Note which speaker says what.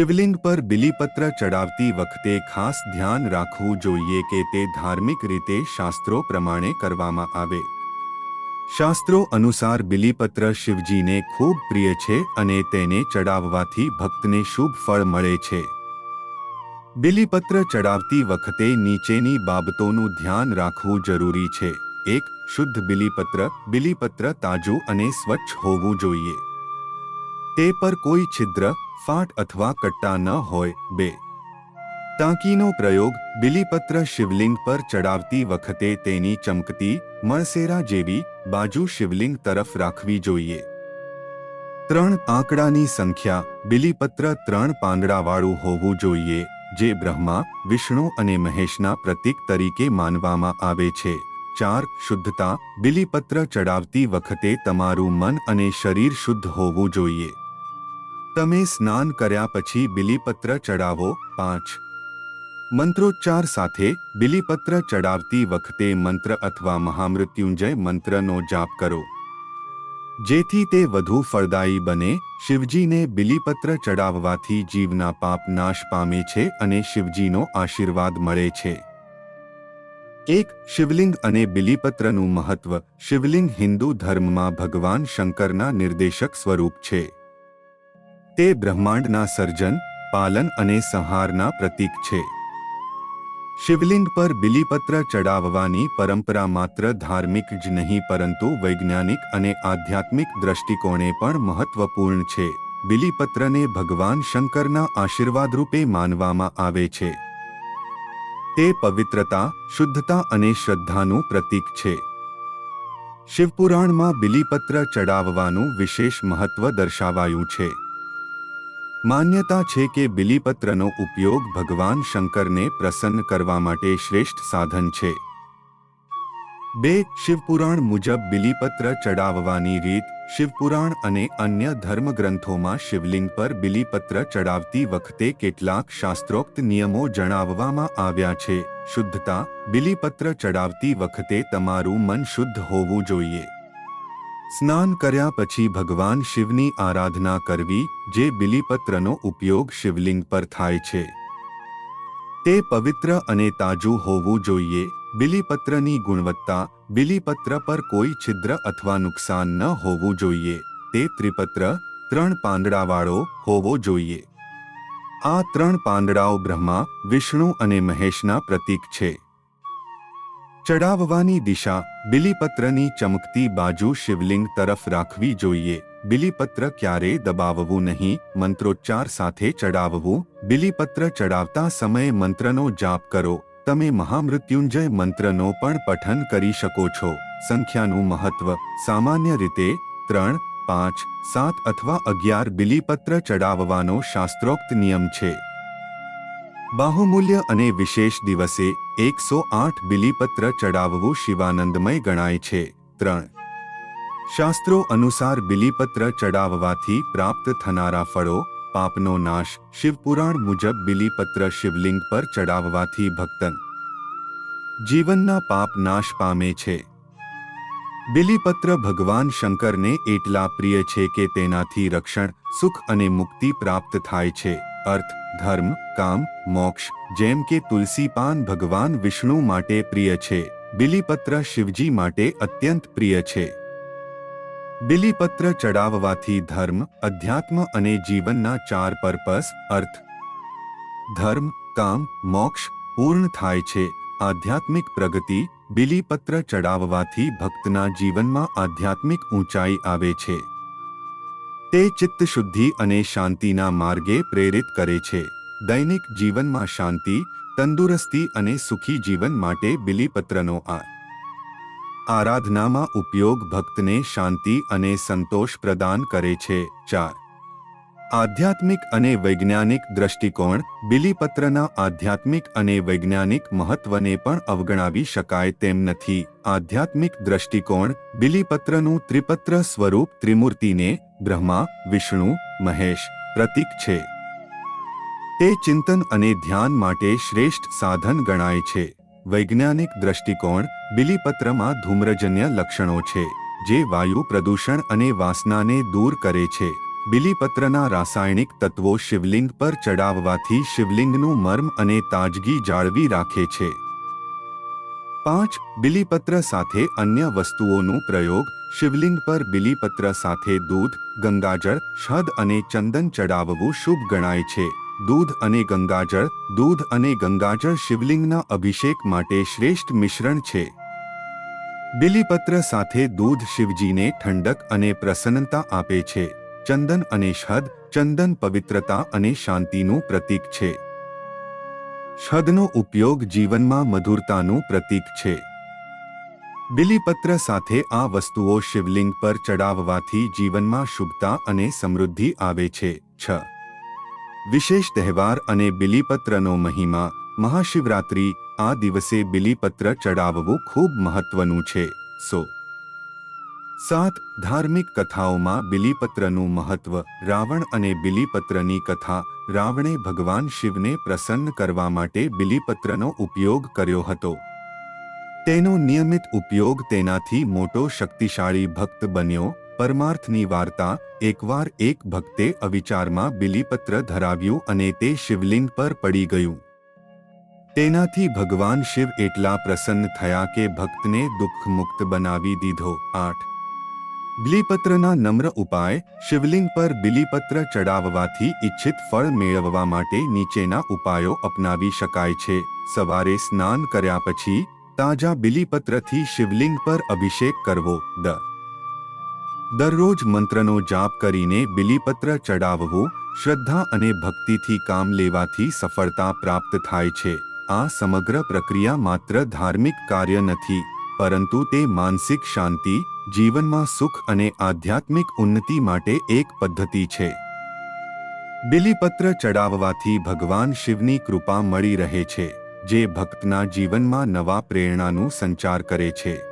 Speaker 1: શિવલિંગ પર બિલીપત્ર ચડાવતી વખતે ખાસ ધ્યાન રાખવું જોઈએ કે તે ધાર્મિક રીતે શાસ્ત્રો પ્રમાણે કરવામાં આવે. શાસ્ત્રો અનુસાર બિલીપત્ર શિવજીને ખૂબ પ્રિય છે અને તેને ચડાવવાથી ભક્તને શુભ ફળ મળે છે. બિલીપત્ર ચડાવતી વખતે નીચેની બાબતોનું ધ્યાન રાખવું જરૂરી છે. એક, શુદ્ધ બિલીપત્ર બિલીપત્ર તાજું અને સ્વચ્છ હોવું જોઈએ. તે પર કોઈ છિદ્ર ફાટ અથવા કટ્ટા ન હોય, બે. ટાંકીનો પ્રયોગ બિલીપત્ર શિવલિંગ પર ચડાવતી વખતે તેની ચમકતી મળસેરા જેવી બાજુ શિવલિંગ તરફ રાખવી જોઈએ. ત્રણ આંકડાની સંખ્યા બિલીપત્ર ત્રણ પાંદડાવાળું હોવું જોઈએ, જે બ્રહ્મા, વિષ્ણુ અને મહેશના પ્રતીક તરીકે માનવામાં આવે છે. ચાર, શુદ્ધતા બિલીપત્ર ચડાવતી વખતે તમારું મન અને શરીર શુદ્ધ હોવું જોઈએ. તમે સ્નાન કર્યા પછી બિલીપત્ર ચડાવો પાંચ. મંત્રોચ્ચાર સાથે, બિલીપત્ર ચડાવતી વખતે મંત્ર અથવા મહામૃત્યુંજય મંત્રનો જાપ કરો. જેથી તે વધુ ફળદાયી બને. શિવજીને બિલીપત્ર ચડાવવાથી જીવના પાપ નાશ પામે છે અને શિવજીનો આશીર્વાદ મળે છે. એક, શિવલિંગ અને બિલીપત્રનું મહત્વ. શિવલિંગ હિન્દુ ધર્મમાં ભગવાન શંકરના નિર્દેશક સ્વરૂપ છે. તે બ્રહ્માંડના સર્જન, પાલન અને સંહારના પ્રતીક છે. શિવલિંગ પર બિલીપત્ર ચડાવવાની પરંપરા માત્ર ધાર્મિક જ નહીં, પરંતુ વૈજ્ઞાનિક અને આધ્યાત્મિક દ્રષ્ટિકોણે પણ મહત્વપૂર્ણ છે. બિલીપત્રને ભગવાન શંકરના આશીર્વાદ રૂપે માનવામાં આવે છે. તે પવિત્રતા, શુદ્ધતા અને શ્રદ્ધાનું પ્રતીક છે. શિવપુરાણમાં બિલીપત્ર ચડાવવાનું વિશેષ મહત્વ દર્શાવાયું છે. માન્યતા છે કે બિલીપત્રનો ઉપયોગ ભગવાન શંકરને પ્રસન્ન કરવા માટે શ્રેષ્ઠ સાધન છે. બે, શિવપુરાણ મુજબ બિલીપત્ર ચડાવવાની રીત, શિવપુરાણ અને અન્ય ધર્મગ્રંથોમાં શિવલિંગ પર બિલીપત્ર ચડાવતી વખતે કેટલાક શાસ્ત્રોક્ત નિયમો જણાવવામાં આવ્યા છે. શુદ્ધતા, બિલીપત્ર ચડાવતી વખતે તમારું મન શુદ્ધ હોવું જોઈએ. સ્નાન કર્યા પછી ભગવાન શિવની આરાધના કરવી, જે બિલીપત્રનો ઉપયોગ શિવલિંગ પર થાય છે. તે પવિત્ર અને તાજું હોવું જોઈએ. બિલીપત્રની ગુણવત્તા, બિલીપત્ર પર કોઈ છિદ્ર અથવા નુકસાન ન હોવું જોઈએ. તે ત્રિપત્ર, ત્રણ પાંદડાવાળો હોવો જોઈએ. આ ત્રણ પાંદડાઓ બ્રહ્મા, વિષ્ણુ અને મહેશના પ્રતીક છે. ચડાવવાની દિશા બિલીપત્રની ચમકતી બાજુ શિવલિંગ તરફ રાખવી જોઈએ. બિલીપત્ર ક્યારે દબાવવું નહીં, મંત્રોચ્ચાર સાથે ચડાવવું બિલીપત્ર ચડાવતા સમયે મંત્રનો જાપ કરો. તમે મહામૃત્યુંજય મંત્રનો પણ પઠન કરી શકો છો. સંખ્યાનું મહત્વ સામાન્ય રીતે ત્રણ, પાંચ, સાત અથવા અગિયાર બિલીપત્ર ચડાવવાનો શાસ્ત્રોક્ત નિયમ છે. બાહુમૂલ્ય અને વિશેષ દિવસે એકસો આઠ બિલીપત્ર ચડાવવું શિવાનંદમય ગણાય છે. ત્રણ. શાસ્ત્રો અનુસાર બિલીપત્ર ચડાવવાથી પ્રાપ્ત થનારા ફળો, પાપનો નાશ, શિવપુરાણ મુજબ બિલીપત્ર શિવલિંગ પર ચડાવવાથી ભક્તન. જીવનના પાપ નાશ પામે છે. બિલીપત્ર ભગવાન શંકરને એટલા પ્રિય છે કે તેનાથી રક્ષણ, સુખ અને મુક્તિ પ્રાપ્ત થાય છે. અર્થ, ધર્મ, કામ, મોક્ષ, જેમ કે તુલસી પાન ભગવાન વિષ્ણુ માટે પ્રિય છે. બિલીપત્ર શિવજી માટે અત્યંત પ્રિય છે. બિલીપત્ર ચડાવવાથી ધર્મ, અધ્યાત્મ અને જીવનના ચાર પર્પસ, અર્થ, ધર્મ, કામ, મોક્ષ, પૂર્ણ થાય છે. આધ્યાત્મિક પ્રગતિ, બિલીપત્ર ચડાવવાથી ભક્તના જીવનમાં આધ્યાત્મિક ઊંચાઈ આવે છે. તે ચિત્ત શુદ્ધિ અને શાંતિના માર્ગે પ્રેરિત કરે છે. દૈનિક જીવનમાં શાંતિ, તંદુરસ્તી અને સુખી જીવન માટે બિલીપત્રનો આ આરાધનામાં ઉપયોગ ભક્તને શાંતિ અને સંતોષ પ્રદાન કરે છે. ચાર આધ્યાત્મિક અને વૈજ્ઞાનિક દ્રષ્ટિકોણ બિલીપત્રના આધ્યાત્મિક અને વૈજ્ઞાનિક મહત્વને પણ અવગણાવી શકાય તેમ નથી. આધ્યાત્મિક દ્રષ્ટિકોણ બિલીપત્રનું ત્રિપત્ર સ્વરૂપ ત્રિમૂર્તિને બ્રહ્મા, વિષ્ણુ, મહેશ પ્રતીક છે. તે ચિંતન અને ધ્યાન માટે શ્રેષ્ઠ સાધન ગણાય છે. વૈજ્ઞાનિક દ્રષ્ટિકોણ બિલીપત્રમાં ધૂમ્રજન્ય લક્ષણો છે, જે વાયુ પ્રદૂષણ અને વાસનાને દૂર કરે છે. બિલીપત્રના રાસાયણિક તત્વો શિવલિંગ પર ચડાવવાથી શિવલિંગનું મર્મ અને તાજગી જાળવી રાખે છે. પાંચ, બિલીપત્ર સાથે અન્ય વસ્તુઓનું પ્રયોગ. શિવલિંગ પર બિલીપત્ર સાથે દૂધ, ગંગાજળ શહદ અને ચંદન ચડાવવું શુભ ગણાય છે. દૂધ અને ગંગાજળ, દૂધ અને ગંગાજળ શિવલિંગના અભિષેક માટે શ્રેષ્ઠ મિશ્રણ છે. બિલીપત્ર સાથે દૂધ શિવજીને ઠંડક અને પ્રસન્નતા આપે છે. ચંદન અને શહદ ચંદન પવિત્રતા અને શાંતિનું પ્રતીક છે. શહદનો ઉપયોગ જીવનમાં મધુરતાનું પ્રતીક છે. બિલીપત્ર સાથે આ વસ્તુઓ શિવલિંગ પર ચડાવવાથી જીવનમાં શુભતા અને સમૃદ્ધિ આવે છે. છ. વિશેષ તહેવાર અને બિલીપત્રનો મહિમા. મહાશિવરાત્રિ, આ દિવસે બિલીપત્ર ચડાવવું ખૂબ મહત્વનું છે. સો. સાત ધાર્મિક કથાઓમાં બિલીપત્રનું મહત્વ, રાવણ અને બિલીપત્રની કથા, રાવણે ભગવાન શિવને પ્રસન્ન કરવા માટે બિલીપત્રનો ઉપયોગ કર્યો હતો. તેનો નિયમિત ઉપયોગ તેનાથી મોટો શક્તિશાળી ભક્ત બન્યો, પરમાર્થની વાર્તા, એકવાર એક ભક્તે અવિચારમાં બિલીપત્ર ધરાવ્યું અને તે શિવલિંગ પર પડી ગયું. તેનાથી ભગવાન શિવ એટલા પ્રસન્ન થયા કે ભક્તને દુઃખમુક્ત બનાવી દીધો. આઠ બિલીપત્રના નમ્ર ઉપાય શિવલિંગ પર બિલીપત્ર ચડાવવાથી ઇચ્છિત ફળ મેળવવા માટે નીચેના ઉપાયો અપનાવી શકાય છે. સવારે સ્નાન કર્યા પછી તાજા બિલીપત્રથી શિવલિંગ પર અભિષેક કરવો. દ. દરરોજ મંત્રનો જાપ કરીને બિલીપત્ર ચડાવવું શ્રદ્ધા અને ભક્તિથી કામ લેવાથી સફળતા પ્રાપ્ત થાય છે. આ સમગ્ર પ્રક્રિયા માત્ર ધાર્મિક કાર્ય નથી. પરંતુ તે માનસિક શાંતિ, જીવનમાં સુખ અને આધ્યાત્મિક ઉન્નતિ માટે એક પદ્ધતિ છે. બિલીપત્ર ચડાવવાથી ભગવાન શિવની કૃપા મળી રહે છે, જે ભક્તના જીવનમાં નવા પ્રેરણાનું સંચાર કરે છે.